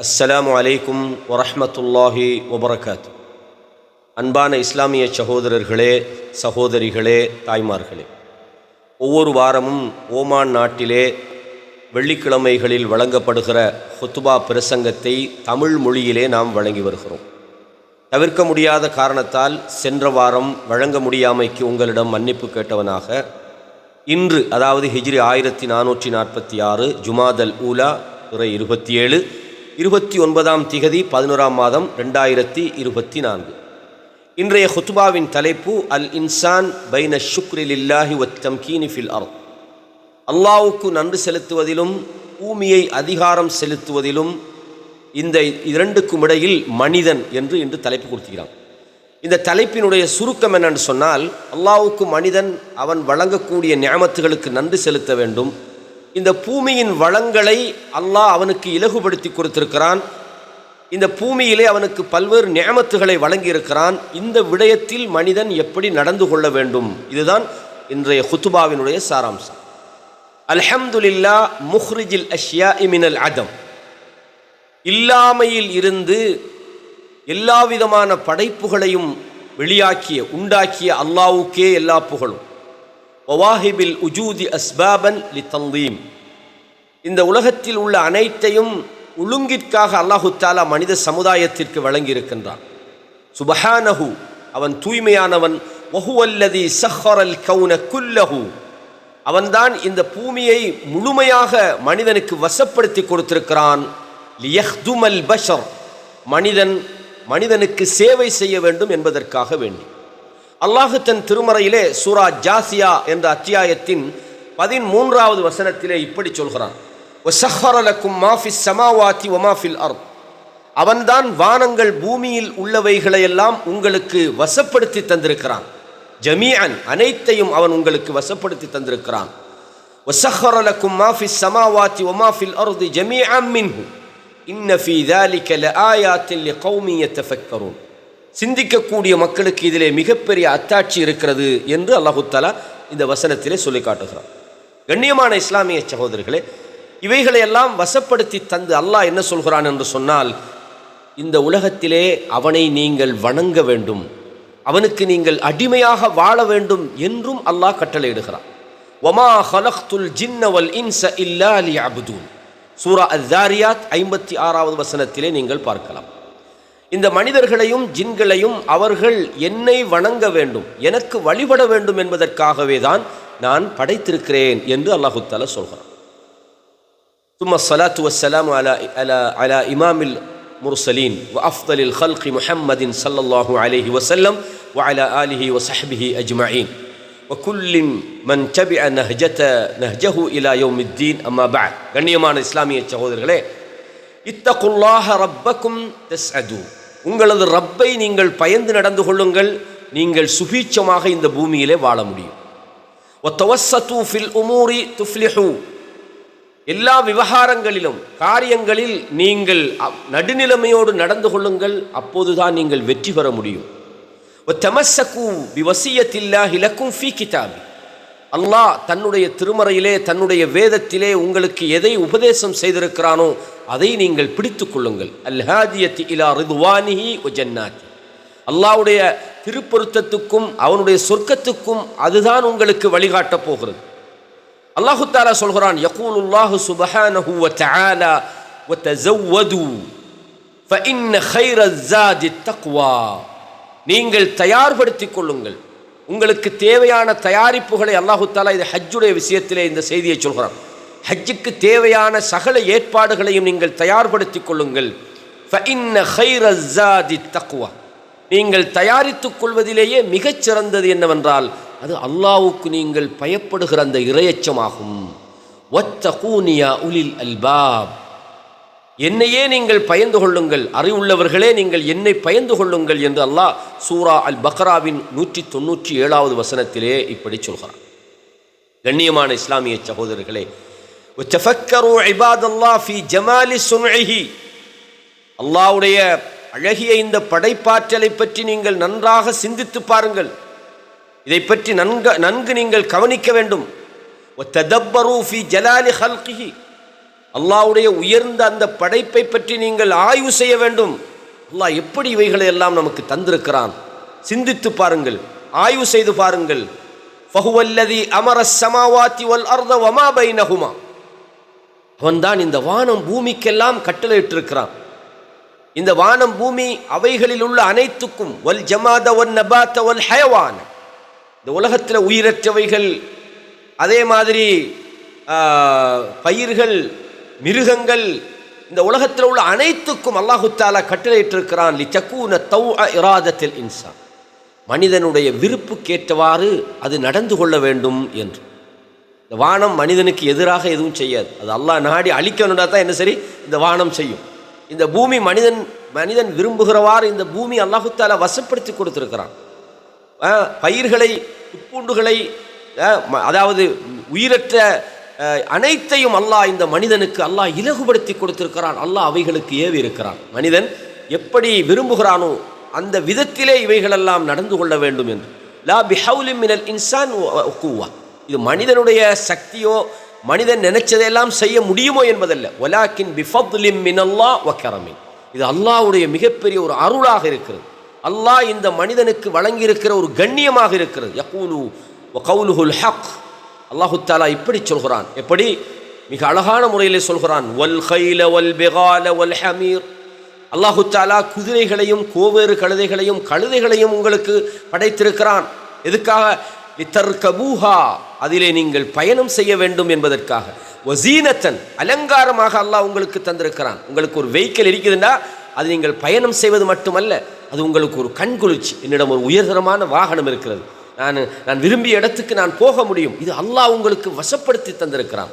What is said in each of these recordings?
அஸ்ஸலாமு அலைக்கும் வரஹ்மத்துல்லாஹி வபரகாத். அன்பான இஸ்லாமிய சகோதரர்களே சகோதரிகளே தாய்மார்களே ஒவ்வொரு வாரமும் ஓமான் நாட்டிலே வெள்ளிக்கிழமைகளில் வழங்கப்படுகிற ஹுத்துபா பிரசங்கத்தை தமிழ் மொழியிலே நாம் வழங்கி வருகிறோம். தவிர்க்க முடியாத காரணத்தால் சென்ற வாரம் வழங்க முடியாமைக்கு உங்களிடம் மன்னிப்பு கேட்டவனாக இன்று அதாவது ஹிஜ்ரி ஆயிரத்தி நானூற்றி நாற்பத்தி ஆறு ஜுமாதல் ஊலா துறை இருபத்தி ஏழு இருபத்தி ஒன்பதாம் திகதி பதினோராம் மாதம் ரெண்டாயிரத்தி இருபத்தி நான்கு. இன்றைய ஹுத்பாவின் தலைப்பு அல் இன்சான் பைன ஷுக்ரிலில்லாஹி வத்தம்கீனி ஃபில் அர் அல்லாவுக்கு நன்றி செலுத்துவதிலும் பூமியை அதிகாரம் செலுத்துவதிலும் இந்த இரண்டுக்கும் இடையில் மனிதன் என்று இன்று தலைப்பு கொடுத்துக்கிறான் இந்த தலைப்பினுடைய சுருக்கம் என்னென்னு சொன்னால் அல்லாவுக்கு மனிதன் அவன் வழங்கக்கூடிய நியமத்துகளுக்கு நன்றி செலுத்த வேண்டும். இந்த பூமியின் வளங்களை அல்லாஹ் அவனுக்கு இலகுபடுத்தி கொடுத்திருக்கிறான். இந்த பூமியிலே அவனுக்கு பல்வேறு நியமத்துகளை வழங்கியிருக்கிறான். இந்த விடயத்தில் மனிதன் எப்படி நடந்து கொள்ள வேண்டும்? இதுதான் இன்றைய ஹுத்துபாவினுடைய சாராம்சம். அல்ஹம்துலில்லா முஹ்ரிஜில் அஷ்யா இமினல் அதம் இல்லாமையில் இருந்து எல்லா விதமான படைப்புகளையும் வெளியாக்கிய உண்டாக்கிய அல்லாவுக்கே எல்லா புகழும். ஒவாஹிபில் உஜூதி அஸ்பாபன் லி தந்தீம் இந்த உலகத்தில் உள்ள அனைத்தையும் ஒழுங்கிற்காக அல்லாஹு தாலா மனித சமுதாயத்திற்கு வழங்கியிருக்கின்றான். சுபஹானஹு அவன் தூய்மையானவன். வஹுவல்லதி சஹரல் கவுன குல்லஹு. அவன்தான் இந்த பூமியை முழுமையாக மனிதனுக்கு வசப்படுத்தி கொடுத்திருக்கிறான். லியஹ்துமல் பஷர் மனிதன் மனிதனுக்கு சேவை செய்ய வேண்டும் என்பதற்காக வேண்டி. அல்லாஹுத்தன் திருமறையிலே சூரா ஜாசியா என்ற அத்தியாயத்தின் பதிமூன்றாவது வசனத்திலே இப்படி சொல்கிறான். ஒசஹரலக்கும் மாஃபிஸ் சமாவாத்தி ஒமாஃபில் அர் அவன்தான் வானங்கள் பூமியில் உள்ளவைகளையெல்லாம் உங்களுக்கு வசப்படுத்தி தந்திருக்கிறான். ஜமீஅன் அனைத்தையும் அவன் உங்களுக்கு வசப்படுத்தி தந்திருக்கிறான். ஒசஹரலக்கும் மாஃபிஸ் சமாவாத்தி ஒமாஃபில் அருது ஜமீஅம் மின்ஹு. இன்னஃபி தாலிக்கல ஆயாத்தில் கௌமியத்தை ஃபக்கரூன் சிந்திக்கக்கூடிய மக்களுக்கு இதிலே மிகப்பெரிய அத்தாட்சி இருக்கிறது என்று அல்லாஹுத்தாலா இந்த வசனத்திலே சொல்லி காட்டுகிறான் கண்ணியமான இஸ்லாமிய சகோதரர்களே இவைகளையெல்லாம் வசப்படுத்தி தந்து அல்லாஹ் என்ன சொல்கிறான் என்று சொன்னால் இந்த உலகத்திலே அவனை நீங்கள் வணங்க வேண்டும் அவனுக்கு நீங்கள் அடிமையாக வாழ வேண்டும் என்றும் அல்லாஹ் கட்டளையிடுகிறான். ஒமா ஹலக்துல் ஜின்னவல் இன்ச இல்லா அலி அபுதூன் சூரா அத்தாரியாத் ஐம்பத்தி ஆறாவது வசனத்திலே நீங்கள் பார்க்கலாம். இந்த மனிதர்களையும் ஜின்களையும் அவர்கள் என்னை வணங்க வேண்டும் எனக்கு வழிபட வேண்டும் என்பதற்காகவே தான் நான் படைத்திருக்கிறேன் என்று அல்லாஹு தாலா சொல்கிறான் ثم الصلاة والسلام على على على إمام المرسلين وأفضل الخلق محمد صلى الله عليه وسلم وعلى آله وصحبه أجمعين وكل من تبع نهجة نهجه إلى يوم الدين أما بعد கண்ணியமான இஸ்லாமிய சகோதரர்களே இத்தகுல்லாஹ ரப்பக்கும் தஸ்அது உங்களது ரப்பை நீங்கள் பயந்து நடந்து கொள்ளுங்கள். நீங்கள் சுபீட்சமாக இந்த பூமியிலே வாழ முடியும். ஃபில் உமூரி துஃப்லிஹூ. எல்லா விவகாரங்களிலும் காரியங்களில் நீங்கள் நடுநிலைமையோடு நடந்து கொள்ளுங்கள். அப்போதுதான் நீங்கள் வெற்றி பெற முடியும். ஒத்தமசக்கு விவசியத்தில்லா இலக்கும் ஃபீ கிதாபி. அல்லாஹ் தன்னுடைய திருமறையிலே தன்னுடைய வேதத்திலே உங்களுக்கு எதை உபதேசம் செய்திருக்கிறானோ அதை நீங்கள் பிடித்து கொள்ளுங்கள். அல்ஹாதியத்தி இலா ரிதுவானிஹி ஒஜன்னாத்தி அல்லாவுடைய திருப்பொருத்தத்துக்கும் அவனுடைய சொர்க்கத்துக்கும் அதுதான் உங்களுக்கு வழிகாட்டப் போகிறது. அல்லாஹு தாலா சொல்கிறான் யகூலுல்லாஹு சுபஹானஹு வ தஆலா வ தஸவ்வது ஃபஇன்ன கைர ஸாதி தக்வா. நீங்கள் தயார்படுத்திக் கொள்ளுங்கள். உங்களுக்கு தேவையான தயாரிப்புகளை அல்லாஹுத்தாலா இது ஹஜ்ஜுடைய விஷயத்திலே இந்த செய்தியை சொல்கிறான். ஹஜ்ஜுக்கு தேவையான சகல ஏற்பாடுகளையும் நீங்கள் தயார்படுத்திக் கொள்ளுங்கள். தக்குவா நீங்கள் தயாரித்துக் கொள்வதிலேயே மிகச் சிறந்தது என்னவென்றால் அது அல்லாவுக்கு நீங்கள் பயப்படுகிற அந்த இரையச்சமாகும். ஒத்தகூனியா உலில் அல்பாப். என்னையே நீங்கள் பயந்து கொள்ளுங்கள். அறிவுள்ளவர்களே நீங்கள் என்னை பயந்து கொள்ளுங்கள் என்று அல்லாஹ் சூரா அல் பக்ராவின் நூற்றி தொண்ணூற்றி ஏழாவது வசனத்திலே இப்படி சொல்கிறான். கண்ணியமான இஸ்லாமிய சகோதரர்களே அல்லாவுடைய அழகிய இந்த படைப்பாற்றலை பற்றி நீங்கள் நன்றாக சிந்தித்து பாருங்கள். இதை பற்றி நன்கு நன்கு நீங்கள் கவனிக்க வேண்டும். அல்லாவுடைய உயர்ந்த அந்த படைப்பை பற்றி நீங்கள் ஆய்வு செய்ய வேண்டும். அல்லாஹ் எப்படி இவைகளை எல்லாம் நமக்கு தந்திருக்கிறான்? சிந்தித்து பாருங்கள் ஆய்வு செய்து பாருங்கள். பகுவல்லதி அமர சமாவாத்தி வல் அர்த வமா பைனஹுமா. அவன்தான் இந்த வானம் பூமிக்கெல்லாம் கட்டளையிட்டிருக்கிறான். இந்த வானம் பூமி அவைகளில் உள்ள அனைத்துக்கும் வல் ஜமாத ஒன் நபாத்த ஒல் ஹயவான் இந்த உலகத்தில் உயிரற்றவைகள் அதே மாதிரி பயிர்கள் மிருகங்கள் இந்த உலகத்தில் உள்ள அனைத்துக்கும் அல்லாஹு தாலா கட்டளையிட்டிருக்கிறான் லி தக்கூன தௌ இராதத்தில் இன்சான். மனிதனுடைய விருப்புக்கேற்றவாறு அது நடந்து கொள்ள வேண்டும் என்று. இந்த வானம் மனிதனுக்கு எதிராக எதுவும் செய்யாது. அது அல்லாஹ் நாடி அழிக்கணும்னா தான் என்ன சரி? இந்த வானம் செய்யும். இந்த பூமி மனிதன் மனிதன் விரும்புகிறவாறு இந்த பூமி அல்லாஹு தாலா வசப்படுத்தி கொடுத்துருக்கிறான். பயிர்களை உட்பூண்டுகளை அதாவது உயிரற்ற அனைத்தையும் அல்லாஹ் இந்த மனிதனுக்கு அல்லாஹ் இலகுபடுத்தி கொடுத்திருக்கிறான். அல்லாஹ் அவைகளுக்கு ஏவி இருக்கிறான். மனிதன் எப்படி விரும்புகிறானோ அந்த விதத்திலே இவைகளெல்லாம் நடந்து கொள்ள வேண்டும் என்று. லா பிஹவுலி மினல் இன்சான் வ- இது மனிதனுடைய சக்தியோ மனிதன் நினைச்சதையெல்லாம் செய்ய முடியுமோ என்பதல்ல. ஒலாக்கின் பிஃபத்லிம் மினல்லா வக்கரமின் இது அல்லாஹ்வுடைய மிகப்பெரிய ஒரு அருளாக இருக்கிறது. அல்லாஹ் இந்த மனிதனுக்கு வழங்கியிருக்கிற ஒரு கண்ணியமாக இருக்கிறது. யகூலு கவுலுஹுல் ஹக். அல்லாஹு தாலா இப்படி சொல்கிறான். எப்படி? மிக அழகான முறையில் சொல்கிறான். வல் ஹைல வல் பெகால வல் ஹமீர். அல்லாஹு தாலா குதிரைகளையும் கோவேறு கழுதைகளையும் கழுதைகளையும் உங்களுக்கு படைத்திருக்கிறான். எதுக்காக? லித்தர்கபூஹா அதிலே நீங்கள் பயணம் செய்ய வேண்டும் என்பதற்காக. வசீனத்தன். அலங்காரமாக அல்லாஹ் உங்களுக்கு தந்திருக்கிறான். உங்களுக்கு ஒரு வெஹிக்கிள் இருக்குதுன்னா அது நீங்கள் பயணம் செய்வது மட்டுமல்ல அது உங்களுக்கு ஒரு கண்குளிர்ச்சி. என்னிடம் ஒரு உயர்தரமான வாகனம் இருக்கிறது. நான் நான் விரும்பிய இடத்துக்கு நான் போக முடியும். இது அல்லாஹ் உங்களுக்கு வசப்படுத்தி தந்திருக்கிறான்.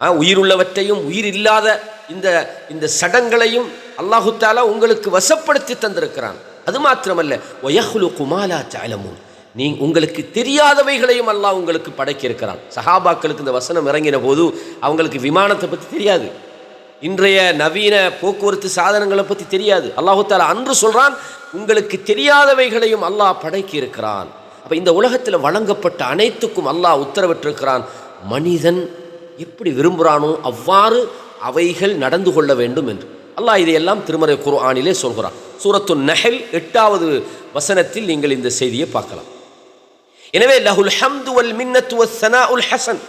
உயிர் உயிருள்ளவற்றையும் உயிர் இல்லாத இந்த இந்த சடங்களையும் அல்லாஹுத்தாலா உங்களுக்கு வசப்படுத்தி தந்திருக்கிறான். அது மாத்திரமல்ல ஒயஹுலு குமாலா சாலமும் நீ உங்களுக்கு தெரியாதவைகளையும் அல்லாஹ் உங்களுக்கு படைக்கியிருக்கிறான் சஹாபாக்களுக்கு இந்த வசனம் இறங்கின போது அவங்களுக்கு விமானத்தை பற்றி தெரியாது. இன்றைய நவீன போக்குவரத்து சாதனங்களை பற்றி தெரியாது. அல்லாஹு தாலா அன்று சொல்கிறான் உங்களுக்கு தெரியாதவைகளையும் அல்லாஹ் படைக்கியிருக்கிறான் அப்போ இந்த உலகத்தில் வழங்கப்பட்ட அனைத்துக்கும் அல்லாஹ் உத்தரவிட்டிருக்கிறான். மனிதன் எப்படி விரும்புகிறானோ அவ்வாறு அவைகள் நடந்து கொள்ள வேண்டும் என்று. அல்லாஹ் இதையெல்லாம் திருமறை குரு ஆணிலே சொல்கிறான். சூரத்து நஹல் எட்டாவது வசனத்தில் நீங்கள் இந்த செய்தியை பார்க்கலாம். எனவே லஹுல் ஹம்து வல் மின்னத்து சனா உல் ஹசன்.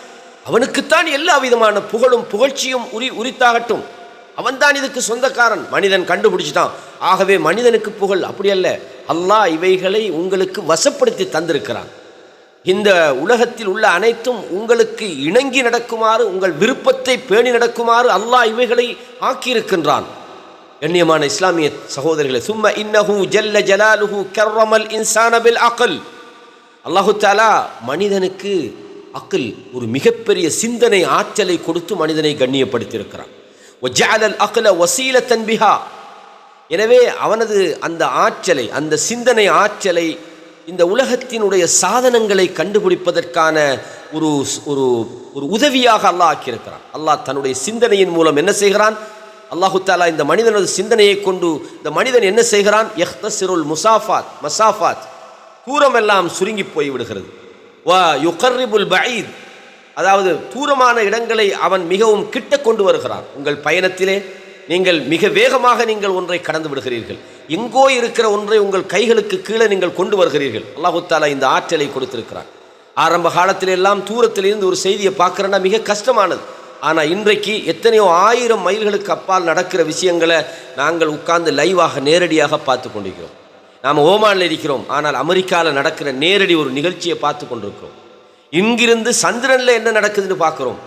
அவனுக்குத்தான் எல்லா விதமான புகழும் புகழ்ச்சியும் உரி உரித்தாகட்டும். அவன்தான் இதுக்கு சொந்தக்காரன். மனிதன் கண்டுபிடிச்சிட்டான். ஆகவே மனிதனுக்கு புகழ் அப்படி அல்ல அல்லாஹ் இவைகளை உங்களுக்கு வசப்படுத்தி தந்திருக்கிறான். இந்த உலகத்தில் உள்ள அனைத்தும் உங்களுக்கு இணங்கி நடக்குமாறு உங்கள் விருப்பத்தை பேணி நடக்குமாறு அல்லாஹ் இவைகளை ஆக்கியிருக்கின்றான். கண்ணியமான இஸ்லாமிய சகோதரிகளை சும்ம இன்னஹு ஜல்ல ஜலாலுஹு கர்ரமல் இன்சானபில் அக்கல் அகல். அல்லாஹு தாலா மனிதனுக்கு அக்கல் ஒரு மிகப்பெரிய சிந்தனை ஆற்றலை கொடுத்து மனிதனை கண்ணியப்படுத்தியிருக்கிறான். ஒஜாலல் அகல வசீல தன்பிஹா எனவே அவனது அந்த ஆற்றலை அந்த சிந்தனை ஆற்றலை இந்த உலகத்தினுடைய சாதனங்களை கண்டுபிடிப்பதற்கான ஒரு ஒரு ஒரு உதவியாக அல்லாஹ் ஆக்கியிருக்கிறான். அல்லாஹ் தன்னுடைய சிந்தனையின் மூலம் என்ன செய்கிறான்? அல்லாஹு தாலா இந்த மனிதனது சிந்தனையை கொண்டு இந்த மனிதன் என்ன செய்கிறான்? எஹ்தசிருல் முசாஃபாத் மசாஃபாத் தூரமெல்லாம் சுருங்கி போய் விடுகிறது வா யுகர்ரிபுல் பஈத் அதாவது தூரமான இடங்களை அவன் மிகவும் கிட்ட கொண்டு வருகிறான். உங்கள் பயணத்திலே நீங்கள் மிக வேகமாக நீங்கள் ஒன்றை கடந்து விடுகிறீர்கள். எங்கோ இருக்கிற ஒன்றை உங்கள் கைகளுக்கு கீழே நீங்கள் கொண்டு வருகிறீர்கள். அல்லாஹுத்தாலா இந்த ஆற்றலை கொடுத்திருக்கிறான். ஆரம்ப காலத்தில் எல்லாம் தூரத்திலிருந்து ஒரு செய்தியை பார்க்குறேன்னா மிக கஷ்டமானது. ஆனால் இன்றைக்கு எத்தனையோ ஆயிரம் மைல்களுக்கு அப்பால் நடக்கிற விஷயங்களை நாங்கள் உட்கார்ந்து லைவாக நேரடியாக பார்த்து கொண்டிருக்கிறோம். நாம் ஓமானில் இருக்கிறோம். ஆனால் அமெரிக்காவில் நடக்கிற நேரடி ஒரு நிகழ்ச்சியை பார்த்து கொண்டிருக்கிறோம். இங்கிருந்து சந்திரனில் என்ன நடக்குதுன்னு பார்க்குறோம்.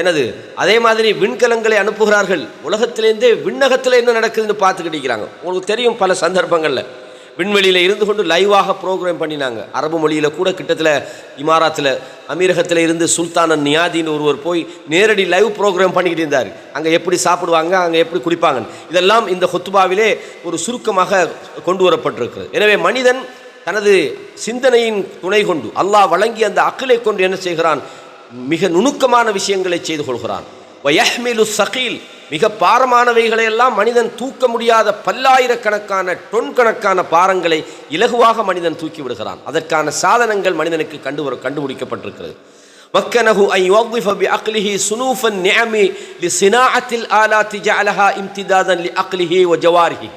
என்னது? அதே மாதிரி விண்கலங்களை அனுப்புகிறார்கள். உலகத்திலேருந்தே விண்ணகத்தில் என்ன நடக்குதுன்னு பார்த்துக்கிட்டு இருக்கிறாங்க. உங்களுக்கு தெரியும் பல சந்தர்ப்பங்களில். விண்வெளியில் இருந்து கொண்டு லைவாக ப்ரோக்ராம் பண்ணினாங்க. அரபு மொழியில் கூட கிட்டத்தில் இமாராத்தில் அமீரகத்தில் இருந்து சுல்தானன் நியாதின்னு ஒருவர் போய் நேரடி லைவ் ப்ரோக்ராம் பண்ணிக்கிட்டு இருந்தார். அங்கே எப்படி சாப்பிடுவாங்க அங்கே எப்படி குடிப்பாங்க இதெல்லாம் இந்த ஹொத்துபாவிலே ஒரு சுருக்கமாக கொண்டு வரப்பட்டிருக்கிறது. எனவே மனிதன் தனது சிந்தனையின் துணை கொண்டு அல்லாஹ் வழங்கி அந்த அக்கிலை கொண்டு என்ன செய்கிறான்? மிக நுணுக்கமான விஷயங்களை செய்து கொள்கிறான். வயஹ்மிலு சகீல் மிக பாரமானவைகளை எல்லாம் மனிதன் தூக்க முடியாத பல்லாயிரக்கணக்கான டொன் கணக்கான பாரங்களை இலகுவாக மனிதன் தூக்கி விடுகிறான். அதற்கான சாதனங்கள் மனிதனுக்கு கண்டு கண்டுபிடிக்கப்பட்டிருக்கிறது. மக்கனஹு ஐ யுவஃபிஃப பி அக்லிஹி சுனூஃபன் நிஅமி லி சினாஅத்தில் திஜ அலஹா இம்திதாதன் லி அக்லிஹி வ ஜவாரிஹி.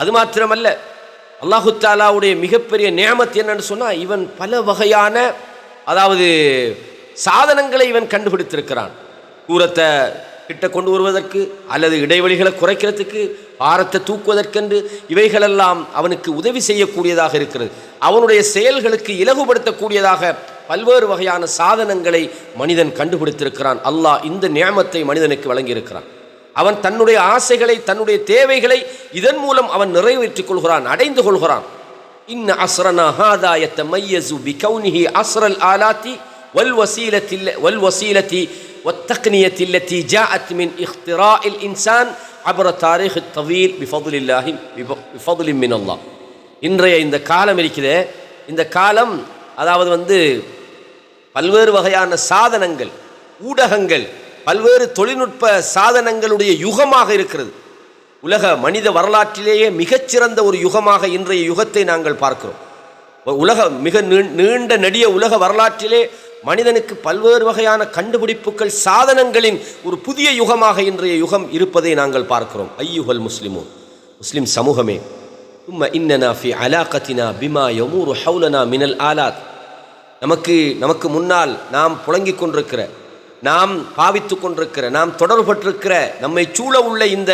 அது மாத்திரமல்ல அல்லாஹு தாலாவுடைய மிகப்பெரிய நியமத் என்னன்னு சொன்னால் இவன் பல வகையான அதாவது சாதனங்களை இவன் கண்டுபிடித்திருக்கிறான். கூரத்தை கிட்ட கொண்டு வருவதற்கு அல்லது இடைவெளிகளை குறைக்கிறதுக்கு பாரத்தை தூக்குவதற்கென்று இவைகளெல்லாம் அவனுக்கு உதவி செய்யக்கூடியதாக இருக்கிறது. அவனுடைய செயல்களுக்கு இலகுபடுத்தக்கூடியதாக பல்வேறு வகையான சாதனங்களை மனிதன் கண்டுபிடித்திருக்கிறான். அல்லாஹ் இந்த நியமத்தை மனிதனுக்கு வழங்கியிருக்கிறான். அவன் தன்னுடைய ஆசைகளை தன்னுடைய தேவைகளை இதன் மூலம் அவன் நிறைவேற்றிக் கொள்கிறான் அடைந்து கொள்கிறான் இன்ன அஸ்ரனா ஹாதா யத்தமையசு பிகௌனிஹி அஸ்ரல் ஆலாத்தி வல் வசீலத்தி வல் வசீலத்தி والتقنية التي جاءت من اختراع الإنسان عبر التاريخ الطويل بفضل الله بفضل من الله இன்றைய இந்த காலம் இருக்கிறதே இந்த காலம் அதாவது வந்து பல்வேறு வகையான சாதனங்கள் ஊடகங்கள் பல்வேறு தொழில்நுட்ப சாதனங்களுடைய யுகமாக இருக்கிறது. உலக மனித வரலாற்றிலேயே மிகச்சிறந்த ஒரு யுகமாக இன்றைய யுகத்தை நாங்கள் பார்க்கிறோம். உலக மிக நீண்ட நடிய உலக வரலாற்றிலே மனிதனுக்கு பல்வேறு வகையான கண்டுபிடிப்புகள் சாதனங்களின் ஒரு புதிய யுகமாக இன்றைய யுகம் இருப்பதை நாங்கள் பார்க்கிறோம். ஐயுகல் முஸ்லிமோ முஸ்லிம் சமூகமே. உம்ம இன்னனா ஃபி அலாக்கத்தினா பிமா யமூர் ஹவுலனா மினல் ஆலாத். நமக்கு நமக்கு முன்னால் நாம் புழங்கிக் கொண்டிருக்கிற நாம் பாவித்து கொண்டிருக்கிற நாம் தொடர்பட்டிருக்கிற நம்மை சூழ உள்ள இந்த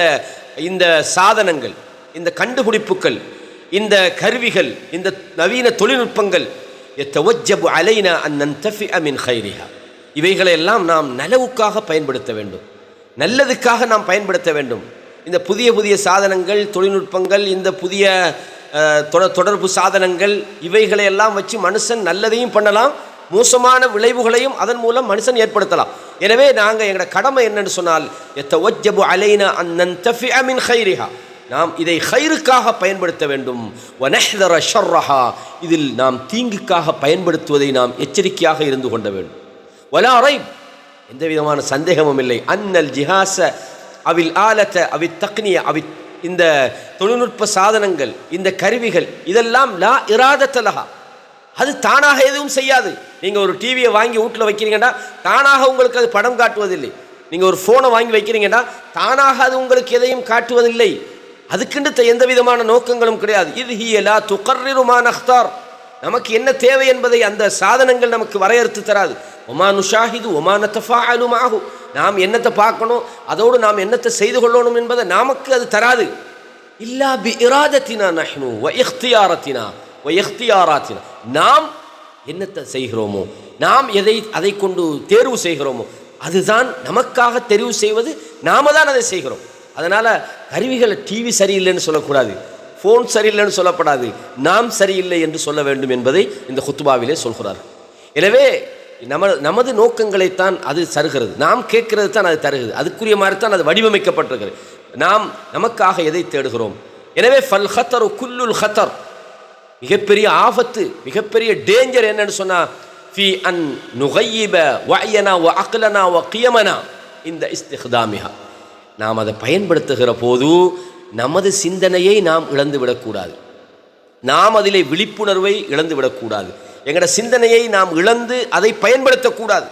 இந்த சாதனங்கள் இந்த கண்டுபிடிப்புகள் இந்த கருவிகள் இந்த நவீன தொழில்நுட்பங்கள் எத்தவஜபு அலைனா அன் நன்தஃபி அமின் ஹைரிஹா இவைகளை எல்லாம் நாம் நலவுக்காக பயன்படுத்த வேண்டும். நல்லதுக்காக நாம் பயன்படுத்த வேண்டும். இந்த புதிய புதிய சாதனங்கள் தொழில்நுட்பங்கள் இந்த புதிய தொடர்பு சாதனங்கள் இவைகளை எல்லாம் வச்சு மனுஷன் நல்லதையும் பண்ணலாம் மோசமான விளைவுகளையும் அதன் மூலம் மனுஷன் ஏற்படுத்தலாம். எனவே நாங்கள் எங்களோட கடமை என்னன்னு சொன்னால் எத்தவஜபு அலைனா அன் நன்தஃபி அமின் ஹைரிஹா நாம் இதை ஹைருக்காக பயன்படுத்த வேண்டும். வனஹ்தர ஷர்ரஹா. இதில் நாம் தீங்குக்காக பயன்படுத்துவதை நாம் எச்சரிக்கையாக இருந்து கொண்ட வேண்டும். வலா எந்த விதமான சந்தேகமும் இல்லை. அன்னல் ஜிஹாச அவில் ஆலத்த அவி தக்னிய அவி இந்த தொழில்நுட்ப சாதனங்கள் இந்த கருவிகள் இதெல்லாம் லா இராதத்தலகா அது தானாக எதுவும் செய்யாது. நீங்கள் ஒரு டிவியை வாங்கி வீட்டில் வைக்கிறீங்கன்னா தானாக உங்களுக்கு அது படம் காட்டுவதில்லை. நீங்கள் ஒரு ஃபோனை வாங்கி வைக்கிறீங்கன்னா தானாக அது உங்களுக்கு எதையும் காட்டுவதில்லை. அதுக்குண்டு எந்த விதமான நோக்கங்களும் கிடையாது. இது ஹியலா துகர்ரிருமான் அஹ்தார் நமக்கு என்ன தேவை என்பதை அந்த சாதனங்கள் நமக்கு வரையறுத்து தராது. ஒமா நுஷாஹிது ஒமா நத்தஃபா நாம் என்னத்தை பார்க்கணும் அதோடு நாம் என்னத்தை செய்து கொள்ளணும் என்பதை நமக்கு அது தராது. இல்லா பி இராதத்தினா நஹ்னு வ இഖ்தியாரத்தினா நாம் என்னத்தை செய்கிறோமோ நாம் எதை அதை கொண்டு தேர்வு செய்கிறோமோ அதுதான் நமக்காக தெரிவு செய்வது நாம தான் அதை செய்கிறோம். அதனால் கருவிகளை டிவி சரியில்லைன்னு சொல்லக்கூடாது ஃபோன் சரியில்லைன்னு சொல்லப்படாது நாம் சரியில்லை என்று சொல்ல வேண்டும் என்பதை இந்த குத்துபாவிலே சொல்கிறார். எனவே நம நமது நோக்கங்களைத்தான் அது தருகிறது. நாம் கேட்கறது தான் அது தருகிறது. அதுக்குரிய மாதிரி தான் அது வடிவமைக்கப்பட்டிருக்கிறது. நாம் நமக்காக எதை தேடுகிறோம்? எனவே ஃபல் ஹத்தர் குல்லுல் ஹத்தர் மிகப்பெரிய ஆபத்து மிகப்பெரிய டேஞ்சர் என்னன்னு சொன்னால் ஃபி அன் நுகையிப வயனா ஒ அக்லனா ஒ கியமனா இந்த இஸ்திஹாமிகா நாம் அதை பயன்படுத்துகிற போது நமது சிந்தனையை நாம் இழந்து விடக்கூடாது. நாம் அதிலே விழிப்புணர்வை இழந்து விடக்கூடாது. எங்களோட சிந்தனையை நாம் இழந்து அதை பயன்படுத்தக்கூடாது.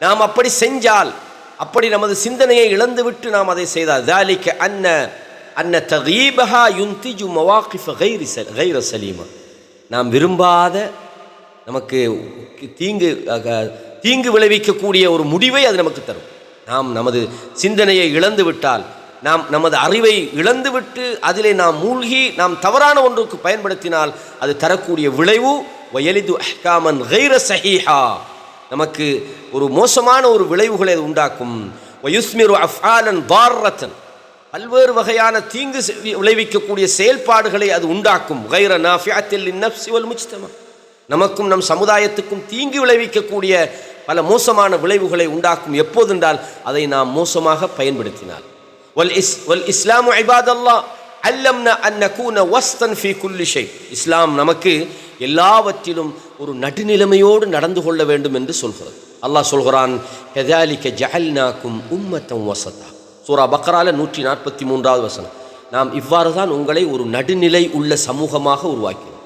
நாம் அப்படி செஞ்சால் அப்படி நமது சிந்தனையை இழந்துவிட்டு நாம் அதை செய்தால் தாலிக்கு அன்ன அன்ன தகீபஹா யுந்திஜு மவாக்கிஃப கைரி கைர சலீமா நாம் விரும்பாத நமக்கு தீங்கு தீங்கு விளைவிக்கக்கூடிய ஒரு முடிவை அது நமக்கு தரும். நாம் நமது சிந்தனையை இழந்து விட்டால் நாம் நமது அறிவை இழந்துவிட்டு அதிலே நாம் மூழ்கி நாம் தவறான ஒன்றுக்கு பயன்படுத்தினால் அது தரக்கூடிய விளைவு வயலிது அஹ்காமன் கைர சஹீஹா. நமக்கு ஒரு மோசமான ஒரு விளைவுகளை அது உண்டாக்கும். வயுஸ்மிரு அஃபாலன் பாரத்தன் பல்வேறு வகையான தீங்கு விளைவிக்கக்கூடிய செயல்பாடுகளை அது உண்டாக்கும். கைர நாஃபியத்தில் சிவல் வல் நமக்கும் நம் சமுதாயத்துக்கும் தீங்கு விளைவிக்கக்கூடிய பல மோசமான விளைவுகளை உண்டாக்கும். எப்போதென்றால் அதை நாம் மோசமாக பயன்படுத்தினால். வல் இஸ் வல் இஸ்லாமு ஐபாதல்லா அல்லம்னா அன் வஸ்தன் ஃபி குல்லிஷை இஸ்லாம் நமக்கு எல்லாவற்றிலும் ஒரு நடுநிலைமையோடு நடந்து கொள்ள வேண்டும் என்று சொல்கிறது. அல்லாஹ் சொல்கிறான் கதாலிக்க ஜஹல்னாக்கும் உம்மத்தம் வசதா சூரா பக்ரால நூற்றி நாற்பத்தி மூன்றாவது வசனம். நாம் இவ்வாறு தான் உங்களை ஒரு நடுநிலை உள்ள சமூகமாக உருவாக்கினோம்.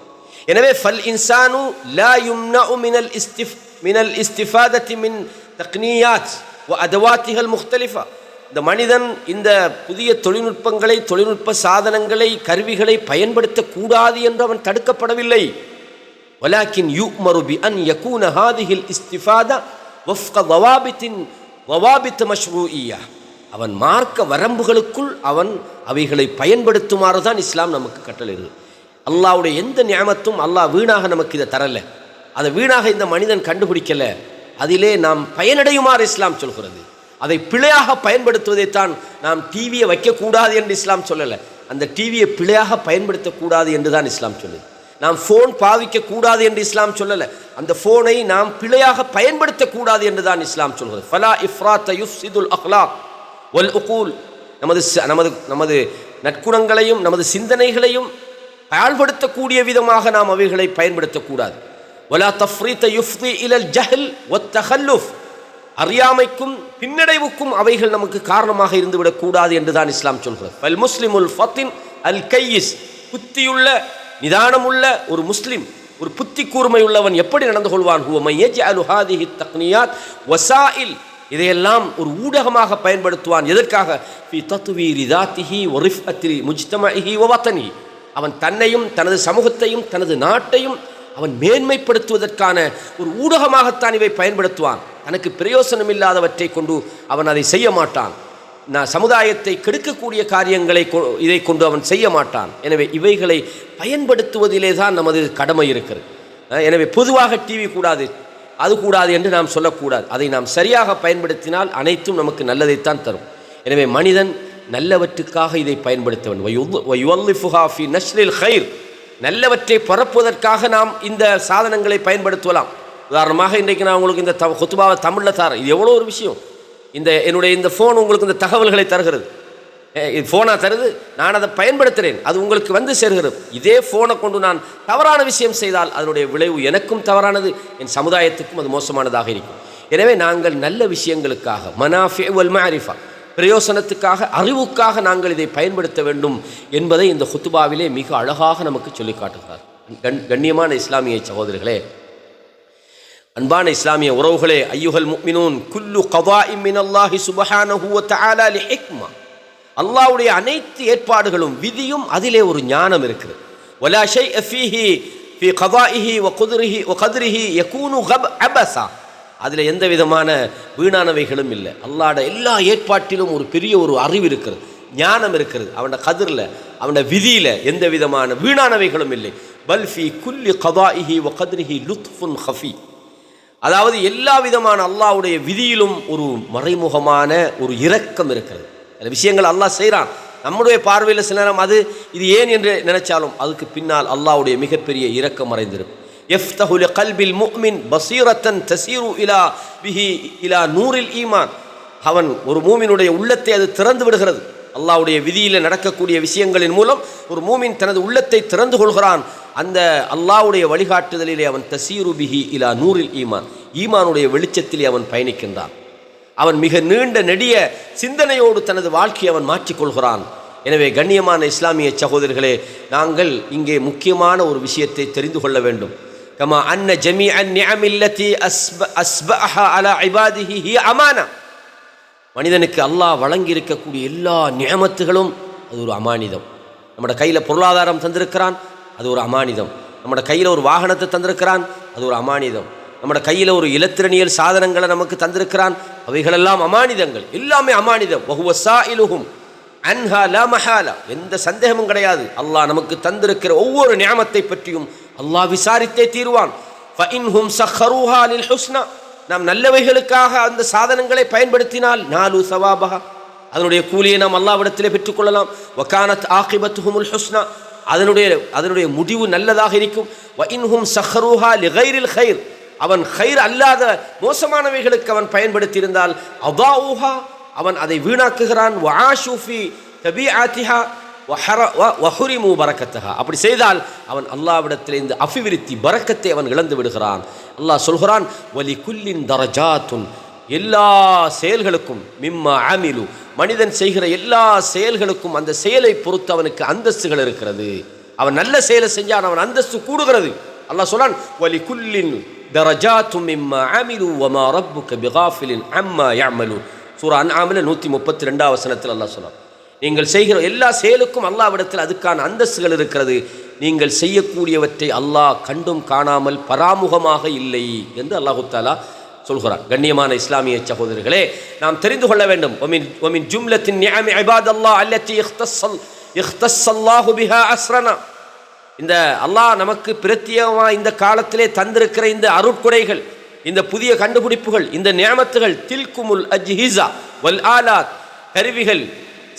எனவே ஃபல் இன்சானு லா யும்னஉ மினல் இஸ்திஃப் மினல் இஸ்திஃபாதத்தி மின் தக்னியாத் வ அதவாத்திகள் முख्தலிஃபா இந்த மனிதன் இந்த புதிய தொழில்நுட்பங்களை தொழில்நுட்ப சாதனங்களை கருவிகளை பயன்படுத்தக்கூடாது என்று அவன் தடுக்கப்படவில்லை. வலாக்கின் யூ மருபி அன் யகூன ஹாதிஹில் இஸ்திஃபாதா வஃப்க வவாபித்தின் வவாபித் மஷ்ரூஇயா. அவன் மார்க்க வரம்புகளுக்குள் அவன் அவைகளை பயன்படுத்துமாறு தான் இஸ்லாம் நமக்கு கட்டளையிடுது. அல்லாவுடைய எந்த நியமத்தும் அல்லாஹ் வீணாக நமக்கு இதை தரலை. அதை வீணாக இந்த மனிதன் கண்டுபிடிக்கலை. அதிலே நாம் பயனடையுமாறு இஸ்லாம் சொல்கிறது. அதை பிழையாக பயன்படுத்துவதைத்தான் நாம் டிவியை வைக்கக்கூடாது என்று இஸ்லாம் சொல்லலை. அந்த டிவியை பிழையாக பயன்படுத்தக்கூடாது என்று தான் இஸ்லாம் சொல்லுது. நாம் ஃபோன் பாவிக்கக்கூடாது என்று இஸ்லாம் சொல்லலை. அந்த ஃபோனை நாம் பிழையாக பயன்படுத்தக்கூடாது என்று தான் இஸ்லாம் சொல்கிறது. ஃபலா இஃப்ராத் யுஃப்சிதுல் அஹ்லாக் ஒல் உகூல். நமது ச- நமது நமது நற்குணங்களையும் நமது சிந்தனைகளையும் ஆழ்படுத்தக்கூடிய விதமாக நாம் அவைகளை பயன்படுத்தக்கூடாது. வலா தஃப்ரீத்த யுஃப்தி இலல் ஜஹல் ஒத்தஹல்லுஃப் அறியாமைக்கும் பின்னடைவுக்கும் அவைகள் நமக்கு காரணமாக இருந்துவிடக்கூடாது என்றுதான் என்று தான் இஸ்லாம் சொல்கிறது. அல் முஸ்லிம் உல் ஃபத்தின் அல் கையிஸ். புத்தியுள்ள நிதானமுள்ள ஒரு முஸ்லிம் ஒரு புத்தி கூர்மை உள்ளவன் எப்படி நடந்து கொள்வான்? ஹுவ மையஜ் யஜ்அலு ஹாதிஹி தக்னியாத் வசாயில். இதையெல்லாம் ஒரு ஊடகமாக பயன்படுத்துவான். எதற்காக? அவன் தன்னையும் தனது சமூகத்தையும் தனது நாட்டையும் அவன் மேன்மைப்படுத்துவதற்கான ஒரு ஊடகமாகத்தான் இவை பயன்படுத்துவான். தனக்கு பிரயோசனம் இல்லாதவற்றை கொண்டு அவன் அதை செய்ய மாட்டான். நான் சமுதாயத்தை கெடுக்கக்கூடிய காரியங்களை கொ- இதை கொண்டு அவன் செய்ய மாட்டான். எனவே இவைகளை பயன்படுத்துவதிலே தான் நமது கடமை இருக்கிறது. எனவே பொதுவாக டிவி கூடாது. அது கூடாது என்று நாம் சொல்லக்கூடாது. அதை நாம் சரியாக பயன்படுத்தினால் அனைத்தும் நமக்கு நல்லதைத்தான் தரும். எனவே மனிதன் நல்லவற்றுக்காக இதை பயன்படுத்த வேண்டும். நஷ்ரில் ஹைர் நல்லவற்றை பரப்புவதற்காக நாம் இந்த சாதனங்களை பயன்படுத்தலாம். உதாரணமாக இன்றைக்கு நான் உங்களுக்கு இந்த த கொத்துபாவை தமிழில் தரேன். இது எவ்வளோ ஒரு விஷயம். இந்த என்னுடைய இந்த ஃபோன் உங்களுக்கு இந்த தகவல்களை தருகிறது. இது ஃபோனாக தருது. நான் அதை பயன்படுத்துகிறேன் அது உங்களுக்கு வந்து சேர்கிறது. இதே ஃபோனை கொண்டு நான் தவறான விஷயம் செய்தால் அதனுடைய விளைவு எனக்கும் தவறானது. என் சமுதாயத்துக்கும் அது மோசமானதாக இருக்கும். எனவே நாங்கள் நல்ல விஷயங்களுக்காக மனாஃபே வல் மாரிஃபா பிரயோசனத்துக்காக அறிவுக்காக நாங்கள் இதை பயன்படுத்த வேண்டும் என்பதை இந்த ஹுத்துபாவிலே மிக அழகாக நமக்கு சொல்லி காட்டுகிறார். கண் கண்ணியமான இஸ்லாமிய சகோதரர்களே அன்பான இஸ்லாமிய உறவுகளே ஐயுகல் முக்மினூன் குல்லு கவா இம்மின் அல்லாஹி சுபஹானஹு வ தஆலா லி ஹிக்மா. அல்லாஹ்வுடைய அனைத்து ஏற்பாடுகளும் விதியும் அதிலே ஒரு ஞானம் இருக்குது. ஒலாஷை ஷைஅ ஃபீஹி ஃபீ கதாஇஹி ஒ குதிரிஹி ஒ கதிரிஹி யகூனு ஹப் அபசா அதில் எந்த விதமான வீணானவைகளும் இல்லை. அல்லாட எல்லா ஏற்பாட்டிலும் ஒரு பெரிய ஒரு அறிவு இருக்கிறது ஞானம் இருக்கிறது அவனோட கதிரில் அவனோட விதியில் எந்த விதமான வீணானவைகளும் இல்லை. பல்ஃபி குல்லி கதாஇஹி ஒ கதிரிஹி லுத்ஃபுன் ஹஃபி அதாவது எல்லா விதமான அல்லாவுடைய விதியிலும் ஒரு மறைமுகமான ஒரு இரக்கம் இருக்கிறது. சில விஷயங்கள் அல்லாஹ் செய்கிறான் நம்முடைய பார்வையில் சில நேரம் அது இது ஏன் என்று நினைச்சாலும் அதுக்கு பின்னால் அல்லாவுடைய மிகப்பெரிய இரக்கம் மறைந்திருக்கும். எஃப்தஹு கல்பில் முஃமின் பசீரத்தன் தசீரு இலா பிஹி இலா நூரில் ஈமான். அவன் ஒரு மூமினுடைய உள்ளத்தை அது திறந்து விடுகிறது. அல்லாவுடைய விதியில் நடக்கக்கூடிய விஷயங்களின் மூலம் ஒரு மூமின் தனது உள்ளத்தை திறந்து கொள்கிறான். அந்த அல்லாஹ்வுடைய வழிகாட்டுதலிலே அவன் தசீரு பிஹி இலா நூரில் ஈமான். ஈமானுடைய வெளிச்சத்திலே அவன் பயணிக்கின்றான். அவன் மிக நீண்ட நெடிய சிந்தனையோடு தனது வாழ்க்கையை அவன் மாற்றிக்கொள்கிறான். எனவே கண்ணியமான இஸ்லாமிய சகோதரர்களே நாங்கள் இங்கே முக்கியமான ஒரு விஷயத்தை தெரிந்து கொள்ள வேண்டும். கமா அன்ன ஜமி அந்நியமில்லத்தி அஸ்ப அஸ்பஹா அலா ஐபாதிஹி ஹி அமானா. மனிதனுக்கு அல்லாஹ் வழங்கி இருக்கக்கூடிய எல்லா நியமத்துகளும் அது ஒரு அமானிதம். நம்மட கையில் பொருளாதாரம் தந்திருக்கிறான் அது ஒரு அமானிதம். நம்மட கையில் ஒரு வாகனத்தை தந்திருக்கிறான் அது ஒரு அமானிதம். நம்மட கையில் ஒரு இலத்திரனியல் சாதனங்களை நமக்கு தந்திருக்கிறான் அவைகளெல்லாம் அமானிதங்கள். எல்லாமே அமானிதம். வகுவசா இலுகும் அன்ஹா லா மஹாலா. எந்த சந்தேகமும் கிடையாது. அல்லாஹ் நமக்கு தந்திருக்கிற ஒவ்வொரு நியாமத்தை பற்றியும் அல்லாஹ் விசாரித்தே தீருவான். லில் ஹுஸ்னா நாம் நல்லவைகளுக்காக அந்த சாதனங்களை பயன்படுத்தினால் நாலு சவாபகா அதனுடைய கூலியை நாம் அல்லாவிடத்திலே பெற்றுக்கொள்ளலாம். வக்கானத் ஆகிபத்துஹுமுல் ஹுஸ்னா. அதனுடைய அதனுடைய முடிவு நல்லதாக இருக்கும். வ இன்ஹும் சஹரூஹா லிகைரில் ஹைர். அவன் ஹைர் அல்லாத மோசமானவைகளுக்கு அவன் பயன்படுத்தியிருந்தால் அதாவுஹா அவன் அதை வீணாக்குகிறான். வஆஷுஃபி தபீஆத்திஹா வஹர- வ- வஹுரிமு பரக்கத்தஹா. அப்படி செய்தால் அவன் அல்லாவிடத்தில் இந்த அபிவிருத்தி பரக்கத்தை அவன் இழந்து விடுகிறான். அல்லாஹ் சொல்கிறான் வலி குல்லின் தரஜாத்துன். எல்லா செயல்களுக்கும் மிம்மா ஆமிலு மனிதன் செய்கிற எல்லா செயல்களுக்கும் அந்த செயலை பொறுத்து அவனுக்கு அந்தஸ்துகள் இருக்கிறது. அவன் நல்ல செயலை செஞ்சான் அவன் அந்தஸ்து கூடுகிறது. அல்லாஹ் சொல்லான் வலி குல்லின் தரஜாத்தும் இம்மா அமிலு வமா ரப்புக பிகாஃபிலின் அம்மா யாமலு சூரா அன்ஆமில் நூற்றி முப்பத்தி ரெண்டாம் வசனத்தில் அல்லாஹ் சொன்னான். நீங்கள் செய்கிற எல்லா செயலுக்கும் அல்லாவிடத்தில் அதுக்கான அந்தஸ்துகள் இருக்கிறது. நீங்கள் செய்யக்கூடியவற்றை அல்லாஹ் கண்டும் காணாமல் பராமுகமாக இல்லை என்று அல்லாஹு தாலா சொல்கிறார் கண்ணியமான இஸ்லாமிய சகோதரர்களே நாம் தெரிந்து கொள்ள வேண்டும். ஒமின் ஒமின் ஜும்லத்தின் நியமி இபாத் அல்லாஹ் அல்லத்தி இஹ்தஸ் இஹ்தஸ்ஸல்லாஹு பிஹா அஸ்ரனா. இந்த அல்லாஹ் நமக்கு பிரத்யேகமாக இந்த காலத்திலே தந்திருக்கிற இந்த அருட்குடைகள் இந்த புதிய கண்டுபிடிப்புகள் இந்த நியமத்துகள் தில்குமுல் அஜ்ஹிசா வல் ஆலாத் கருவிகள்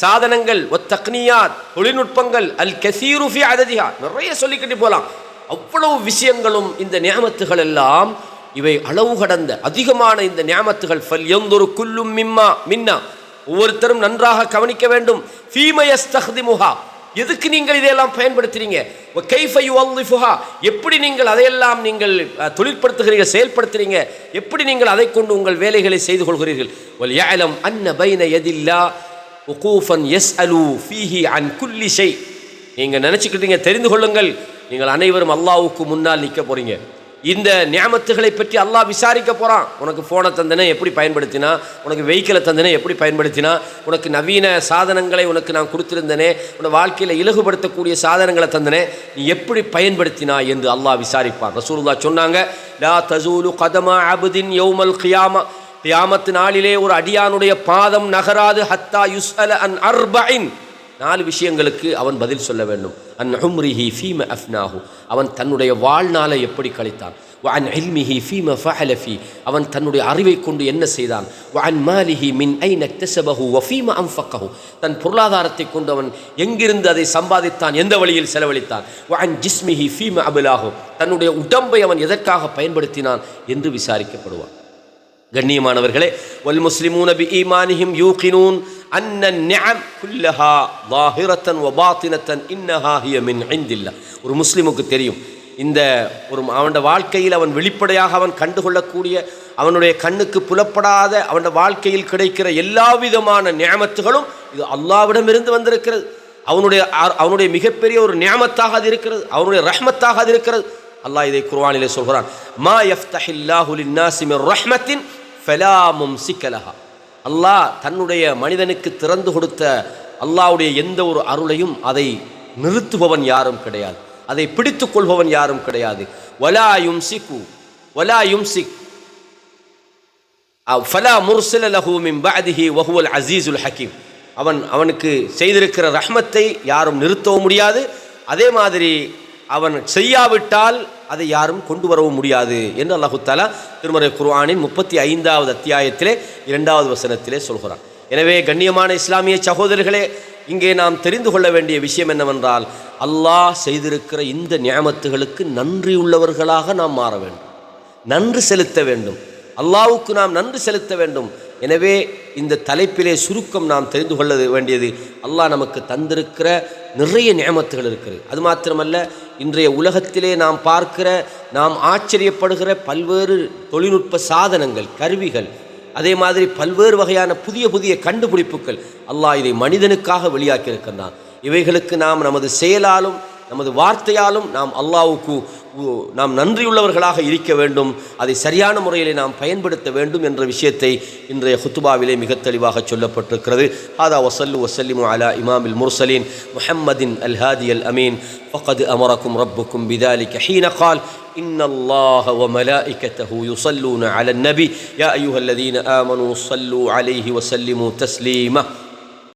சாதனங்கள் ஒத் தக்னியாத் தொழில்நுட்பங்கள் அல் கசீருஃபி அததிகா நிறைய சொல்லிக்கிட்டு போகலாம் அவ்வளவு விஷயங்களும் இந்த நியமத்துகள் எல்லாம் இவை அளவு கடந்த அதிகமான இந்த நியமத்துகள். ஃபல் எந்தொரு குல்லும் மிம்மா மின்னா. ஒவ்வொருத்தரும் நன்றாக கவனிக்க வேண்டும். ஃபீமயஸ்தஹ்திமுஹா எதுக்கு நீங்கள் இதையெல்லாம் பயன்படுத்துறீங்க? கைஃபை எப்படி நீங்கள் அதையெல்லாம் நீங்கள் தொழிற்படுத்துகிறீர்கள் செயல்படுத்துறீங்க? எப்படி நீங்கள் அதை கொண்டு உங்கள் வேலைகளை செய்து கொள்கிறீர்கள்? வல் யஅலம் அன்ன பைன யதில்லா உகூஃபன் யஸ்அலு ஃபீஹி அன் குல்லி ஷை. நீங்கள் நினச்சிக்கிட்டீங்க தெரிந்து கொள்ளுங்கள். நீங்கள் அனைவரும் அல்லாவுக்கு முன்னால் நிற்க போறீங்க. இந்த நியமத்துகளை பற்றி அல்லாஹ் விசாரிக்க போகிறான் உனக்கு ஃபோனை தந்தனே எப்படி பயன்படுத்தினா? உனக்கு வெஹிக்கிளை தந்தனே எப்படி பயன்படுத்தினா? உனக்கு நவீன சாதனங்களை உனக்கு நான் கொடுத்துருந்தனே உன வாழ்க்கையில் இலகுபடுத்தக்கூடிய சாதனங்களை தந்தனே நீ எப்படி பயன்படுத்தினா என்று அல்லாஹ் விசாரிப்பான். ரசூலுல்லா சொன்னாங்க லா தசூலு கதமா அபுதின் யௌமல் கியாமா. கியாமத்து நாளிலே ஒரு அடியானுடைய பாதம் நகராது ஹத்தா யுஸ்அல அன் அர்பஇன் நாலு விஷயங்களுக்கு அவன் பதில் சொல்ல வேண்டும். அன் உம்ரிஹி ஃபீம அஃப்னாஹு அவன் தன்னுடைய வாழ்நாளை எப்படி கழித்தான் வஅன் இல்மிஹி ஃபீம ஃபஹலஃபி அவன் தன்னுடைய அறிவை கொண்டு என்ன செய்தான் வஅன் மாலிஹி மின் ஐ இக்தஸபஹு வஃபீம அம்ஃபக்கஹு தன் பொருளாதாரத்தை கொண்டு அவன் எங்கிருந்து அதை சம்பாதித்தான் எந்த வழியில் செலவழித்தான் வஅன் ஜிஸ்மிஹி ஃபீம அபிலாஹு தன்னுடைய உடம்பை அவன் எதற்காக பயன்படுத்தினான் என்று விசாரிக்கப்படுவான். கண்ணியமானவர்களே வல் முஸ்லிமூன் பி ஈமானிஹிம் யூகினூன் அன்ன நிஅம் குல்லஹா லாஹிரத்தன் வ பாத்தினத்தன் இன்னஹா மின் ஒரு முஸ்லிமுக்கு தெரியும். இந்த ஒரு அவனோட வாழ்க்கையில் அவன் வெளிப்படையாக அவன் கண்டுகொள்ளக்கூடிய அவனுடைய கண்ணுக்கு புலப்படாத அவனோட வாழ்க்கையில் கிடைக்கிற எல்லா விதமான நியமத்துகளும் இது அல்லாவிடமிருந்து வந்திருக்கிறது. அவனுடைய அவனுடைய மிகப்பெரிய ஒரு நியமத்தாக அது இருக்கிறது. அவனுடைய ரஹ்மத்தாக அது இருக்கிறது. அல்லாஹ் இதை குர்வானிலே சொல்கிறான் மா எஃப் தஹில்லாஹுலின் ரஹ்மத்தின் ஃபெலாமும் சிக்கலஹா அல்லாஹ் தன்னுடைய மனிதனுக்கு திறந்து கொடுத்த அல்லாவுடைய எந்த ஒரு அருளையும் அதை நிறுத்துபவன் யாரும் கிடையாது. அதை பிடித்து கொள்பவன் யாரும் கிடையாது. வலாயும் சிக்கு வலாயும் சிக் ஃபலா முர்சில லஹூமிம் பாதிஹி வஹுவல் அசீசுல் ஹக்கீம் அவன் அவனுக்கு செய்திருக்கிற ரஹ்மத்தை யாரும் நிறுத்தவும் முடியாது. அதே மாதிரி அவன் செய்யாவிட்டால் அதை யாரும் கொண்டு வரவும் முடியாது என்று அல்லாஹுத்தாலா திருமறை குர்ஆனின் முப்பத்தி ஐந்தாவது அத்தியாயத்திலே இரண்டாவது வசனத்திலே சொல்கிறான். எனவே கண்ணியமான இஸ்லாமிய சகோதரர்களே இங்கே நாம் தெரிந்து கொள்ள வேண்டிய விஷயம் என்னவென்றால் அல்லாஹ் செய்திருக்கிற இந்த நியாமத்துகளுக்கு நன்றியுள்ளவர்களாக நாம் மாற வேண்டும். நன்றி செலுத்த வேண்டும். அல்லாவுக்கு நாம் நன்றி செலுத்த வேண்டும். எனவே இந்த தலைப்பிலே சுருக்கம் நாம் தெரிந்து கொள்ள வேண்டியது அல்லாஹ் நமக்கு தந்திருக்கிற நிறைய நியமத்துகள் இருக்குது. அது மாத்திரமல்ல இன்றைய உலகத்திலே நாம் பார்க்கிற நாம் ஆச்சரியப்படுகிற பல்வேறு தொழில்நுட்ப சாதனங்கள் கருவிகள் அதே மாதிரி பல்வேறு வகையான புதிய புதிய கண்டுபிடிப்புகள் அல்லாஹ் இதை மனிதனுக்காக வெளியாக்கி இருக்கின்றான் இவைகளுக்கு நாம் நமது செயலாலும் நமது வார்த்தையாலும் நாம் அல்லாஹ்வுக்கு உ- நாம் நன்றியுள்ளவர்களாக இருக்க வேண்டும் அதை சரியான முறையில் நாம் பயன்படுத்த வேண்டும் என்ற விஷயத்தை இன்றைய ஹுத்துபாவிலே மிக தெளிவாக சொல்லப்பட்டிருக்கிறது ஹாதா வசல்லு வசல்லிமு அலா இமாமில் முர்சலீன் முஹம்மதின் அல் ஹாதி அல் அமீன் فقد أمركم ربكم بذلك حين قال إن الله وملائكته يصلون على النبي يا أيها الذين آمنوا صلوا عليه وسلموا تسليما